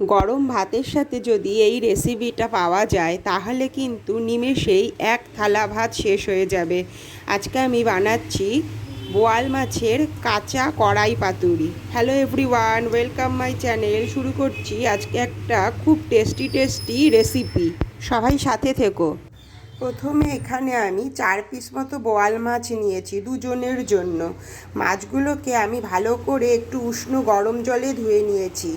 গরম ভাতের সাথে যদি এই রেসিপিটা পাওয়া যায়, তাহলে কিন্তু নিমেষেই এক থালা ভাত শেষ হয়ে যাবে। আজকে আমি বানাচ্ছি বোয়াল মাছের কাঁচা কড়াই পাতুরি। Hello everyone welcome my channel শুরু করছি আজকে একটা খুব টেস্টি টেস্টি রেসিপি সবাই সাথে থেকো। প্রথমে এখানে আমি চার পিস মতো বোয়াল মাছ নিয়েছি দুজনের জন্য। মাছগুলোকে আমি ভালো করে একটু উষ্ণ গরম জলে ধুয়ে নিয়েছি।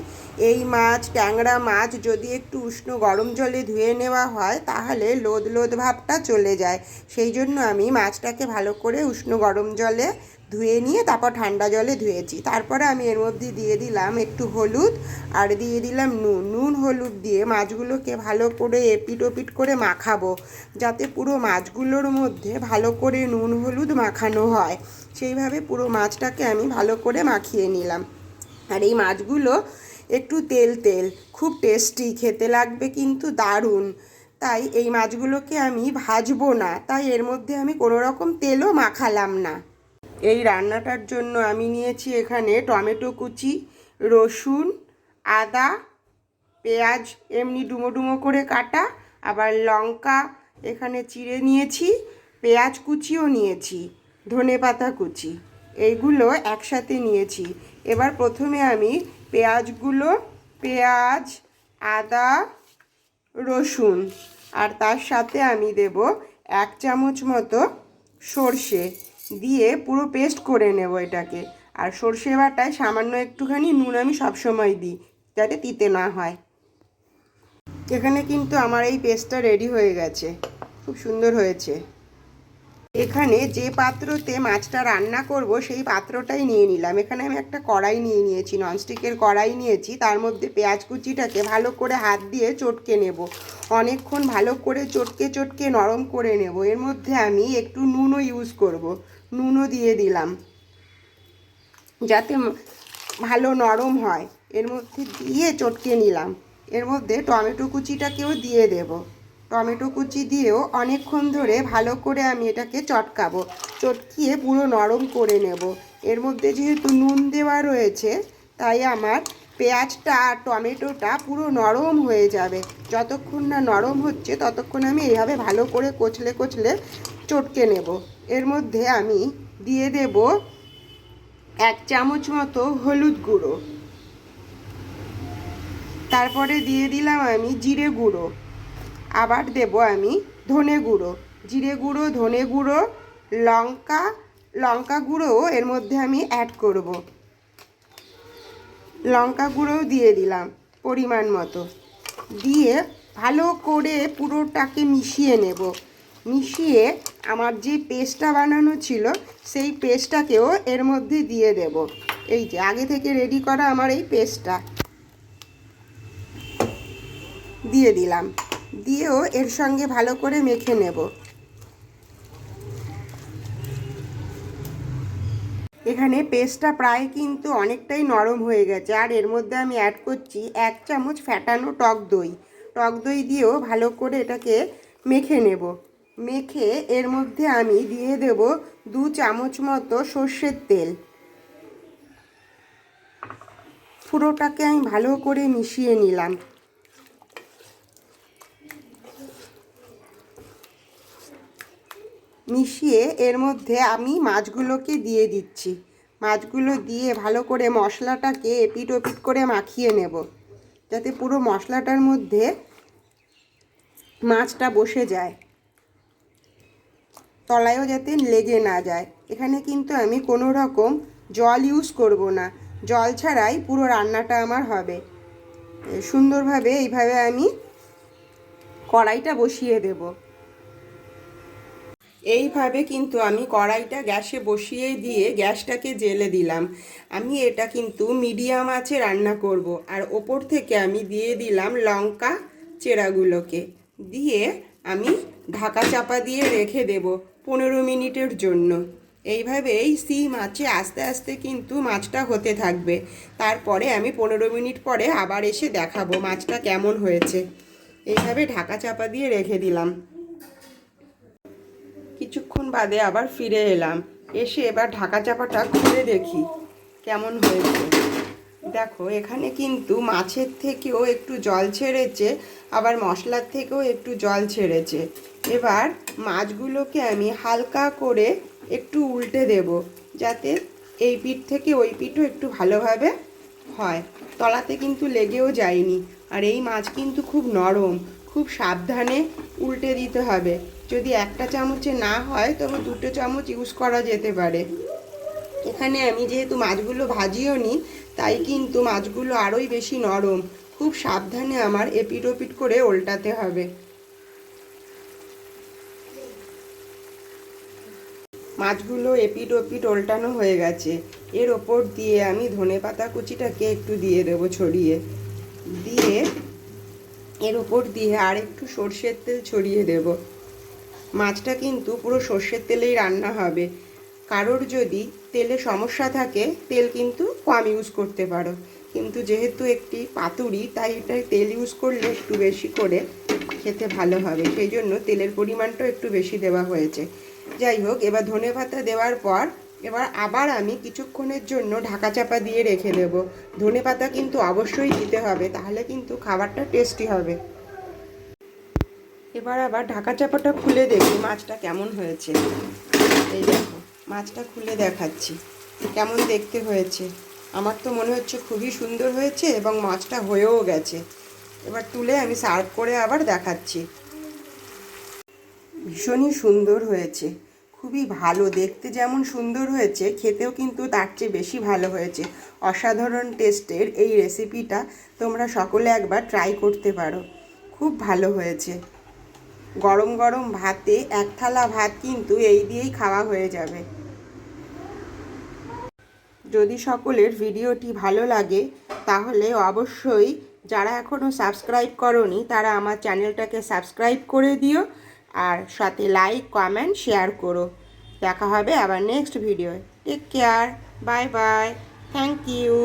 এই মাছ, ট্যাংরা মাছ যদি একটু উষ্ণ গরম জলে ধুয়ে নেওয়া হয়, তাহলে লোদ লোদ ভাবটা চলে যায়। সেই জন্য আমি মাছটাকে ভালো করে উষ্ণ গরম জলে ধুয়ে নিয়ে তারপর ঠান্ডা জলে ধুয়েছি। তারপরে আমি এর মধ্যে দিয়ে দিলাম একটু হলুদ আর দিয়ে দিলাম নুন। নুন, হলুদ দিয়ে মাছগুলোকে ভালো করে এপিট ওপিট করে মাখাবো, যাতে পুরো মাছগুলোর মধ্যে ভালো করে নুন, হলুদ মাখানো হয়। সেইভাবে পুরো মাছটাকে আমি ভালো করে মাখিয়ে নিলাম। আর এই মাছগুলো একটু তেল তেল। খুব টেস্টি, খেতে লাগবে কিন্তু দারুণ। তাই এই মাছগুলোকে আমি ভাজবো না। তাই এর মধ্যে আমি কোনো রকম তেলও মাখালাম না। এই রান্নাটার জন্য আমি নিয়েছি এখানে টমেটো কুচি, রসুন, আদা, পেঁয়াজ, এমনি ডুমো ডুমো করে কাটা, আবার লঙ্কা এখানে চিড়ে নিয়েছি, পেঁয়াজ কুচিও নিয়েছি, ধনে পাতা কুচি, এইগুলো একসাথে নিয়েছি। এবার প্রথমে আমি পেঁয়াজগুলো, পেঁয়াজ, আদা, রসুন, আর তার সাথে আমি দেব এক চামচ মতো সর্ষে। দিয়ে পুরো পেস্ট করে নেব এটাকে। আর সর্ষে বাটায় সামান্য একটুখানি নুন আমি সবসময় দিই, যাতে তিতে না হয়। এখানে কিন্তু আমার এই পেস্টটা রেডি হয়ে গেছে। খুব সুন্দর হয়েছে। এখানে যে পাত্রতে মাছটা রান্না করব, সেই পাত্রটাই নিয়ে নিলাম। এখানে আমি একটা কড়াই নিয়ে নিয়েছি, ননস্টিকের কড়াই নিয়েছি। তার মধ্যে পেঁয়াজ কুচিটাকে ভালো করে হাত দিয়ে চটকে নেব। অনেকক্ষণ ভালো করে চটকে চটকে নরম করে নেব। এর মধ্যে আমি একটু নুনও ইউজ করব। নুনও দিয়ে দিলাম। যাতে ভালো নরম হয়। এর মধ্যে দিয়ে চটকে নিলাম। এর মধ্যে টমেটো কুচিটাকেও দিয়ে দেবো। টমেটো কুচি দিয়েও অনেকক্ষণ ধরে ভালো করে আমি এটাকে চটকাবো, চটকিয়ে পুরো নরম করে নেব। এর মধ্যে যেহেতু নুন দেওয়া রয়েছে, তাই আমার পেঁয়াজটা আর টমেটোটা পুরো নরম হয়ে যাবে। যতক্ষণ না নরম হচ্ছে, ততক্ষণ আমি এইভাবে ভালো করে কচলে কচলে চটকে নেব। এর মধ্যে আমি দিয়ে দেব এক চামচ মতো হলুদ গুঁড়ো। তারপরে দিয়ে দিলাম আমি জিরে গুঁড়ো। আবার দেব আমি ধনে গুঁড়ো, জিরে গুঁড়ো, ধনে গুঁড়ো, লঙ্কা লঙ্কা গুঁড়োও এর মধ্যে আমি অ্যাড করব। লঙ্কা গুঁড়োও দিয়ে দিলাম পরিমাণ মতো। দিয়ে ভালো করে পুরোটাকে মিশিয়ে নেব। মিশিয়ে আমার যে পেস্টটা বানানো ছিল, সেই পেস্টটাকেও এর মধ্যে দিয়ে দেব। এই যে, আগে থেকে রেডি করা আমার এই পেস্টটা। দিয়ে দিলাম। দিয়েও এর সঙ্গে ভালো করে মেখে নেব। এখানে পেস্টটা প্রায় কিন্তু অনেকটাই নরম হয়ে গেছে, আর এর মধ্যে আমি অ্যাড করছি এক চামচ ফ্যাটানো টক দই। টক দই দিয়েও ভালো করে এটাকে মেখে নেব। মেখে এর মধ্যে আমি দিয়ে দেব দু চামচ মতো সর্ষের তেল। পুরোটাকে আমি ভালো করে মিশিয়ে নিলাম। মিশিয়ে এর মধ্যে আমি মাছগুলোকে দিয়ে দিচ্ছি। মাছগুলো দিয়ে ভালো করে মশলাটাকে এপিট ওপিট করে মাখিয়ে নেব। যাতে পুরো মশলাটার মধ্যে মাছটা বসে যায়। তলায়ও যাতে লেগে না যায়। এখানে কিন্তু আমি কোনো রকম জল ইউজ করব না। জল ছাড়াই পুরো রান্নাটা আমার হবে। সুন্দরভাবে এইভাবে আমি কড়াইটা বসিয়ে দেবো। এইভাবে কিন্তু আমি কড়াইটা গ্যাসে বসিয়ে দিয়ে গ্যাসটাকে জেলে দিলাম। আমি এটা কিন্তু মিডিয়াম আছে রান্না করব। আর ওপর থেকে আমি দিয়ে দিলাম লঙ্কা চেরাগুলোকে। দিয়ে আমি ঢাকা চাপা দিয়ে রেখে দেব পনেরো মিনিটের জন্য। এইভাবেই সিম আছে আস্তে আস্তে কিন্তু মাছটা হতে থাকবে। তারপরে আমি পনেরো মিনিট পরে আবার এসে দেখাবো মাছটা কেমন হয়েছে। এইভাবে ঢাকা চাপা দিয়ে রেখে দিলাম। বাদে আবার ফিরে এলাম। এসে এবার ঢাকা চাপাটা খুলে দেখি, কেমন হয়েছে। দেখো, এখানে কিন্তু মাছের থেকেও একটু জল ছেড়েছে, আবার মশলার থেকেও একটু জল ছেড়েছে। এবার মাছগুলোকে আমি হালকা করে একটু উল্টে দেব, যাতে এই পিঠ থেকে ওই পিঠও একটু ভালোভাবে হয়। তলাতে কিন্তু লেগেও যায়নি। আর এই মাছ কিন্তু খুব নরম, খুব সাবধানে উল্টে দিতে হবে। যদি একটা চামচে না হয়, তবে দুটো চামচ ইউজ করা যেতে পারে। এখানে আমি যেহেতু মাছগুলো ভাজিও নি, তাই কিন্তু মাছগুলো আরোই বেশি নরম। খুব সাবধানে আমার এপিট ওপিট করে উল্টাতে হবে। মাছগুলো এপিট ওপিট ওল্টানো হয়ে গেছে। এর ওপর দিয়ে আমি ধনে পাতা কুচিটাকে একটু দিয়ে দেবো ছড়িয়ে। দিয়ে এর ওপর দিয়ে আর একটু সর্ষের তেল ছড়িয়ে দেব। মাছটা কিন্তু পুরো সর্ষের তেলেই রান্না হবে। কারোর যদি তেলে সমস্যা থাকে, তেল কিন্তু কম ইউজ করতে পারো। কিন্তু যেহেতু একটি পাতুরি, তাই এটা তেল ইউজ করলে একটু বেশি করে খেতে ভালো হবে। সেই জন্য তেলের পরিমাণটাও একটু বেশি দেওয়া হয়েছে। যাই হোক, এবার ধনে পাতা দেওয়ার পর এবার আবার আমি কিছুক্ষণের জন্য ঢাকা চাপা দিয়ে রেখে দেব। ধনে পাতা কিন্তু অবশ্যই দিতে হবে, তাহলে কিন্তু খাবারটা টেস্টি হবে। এবার আবার ঢাকা চাপাটা খুলে দেখি মাছটা কেমন হয়েছে। এই দেখো, মাছটা খুলে দেখাচ্ছি, কেমন দেখতে হয়েছে। আমার তো মনে হচ্ছে খুবই সুন্দর হয়েছে এবং মাছটা হয়েও গেছে। এবার তুলে আমি সার্ভ করে আবার দেখাচ্ছি। ভীষণই সুন্দর হয়েছে, খুবই ভালো, দেখতে যেমন সুন্দর হয়েছে, খেতেও কিন্তু তার চেয়ে বেশি ভালো হয়েছে। অসাধারণ টেস্টের এই রেসিপিটা তোমরা সকলে একবার ট্রাই করতে পারো। খুব ভালো হয়েছে। গরম গরম ভাতে এক থালা ভাত কিন্তু এই দিয়েই খাওয়া হয়ে যাবে। যদি সকলের ভিডিওটি ভালো লাগে, তাহলে অবশ্যই যারা এখনও সাবস্ক্রাইব করনি, তারা আমার চ্যানেলটাকে সাবস্ক্রাইব করে দিও আর সাথে লাইক, কমেন্ট, শেয়ার করো। দেখা হবে আবার next video take care, bye bye, thank you.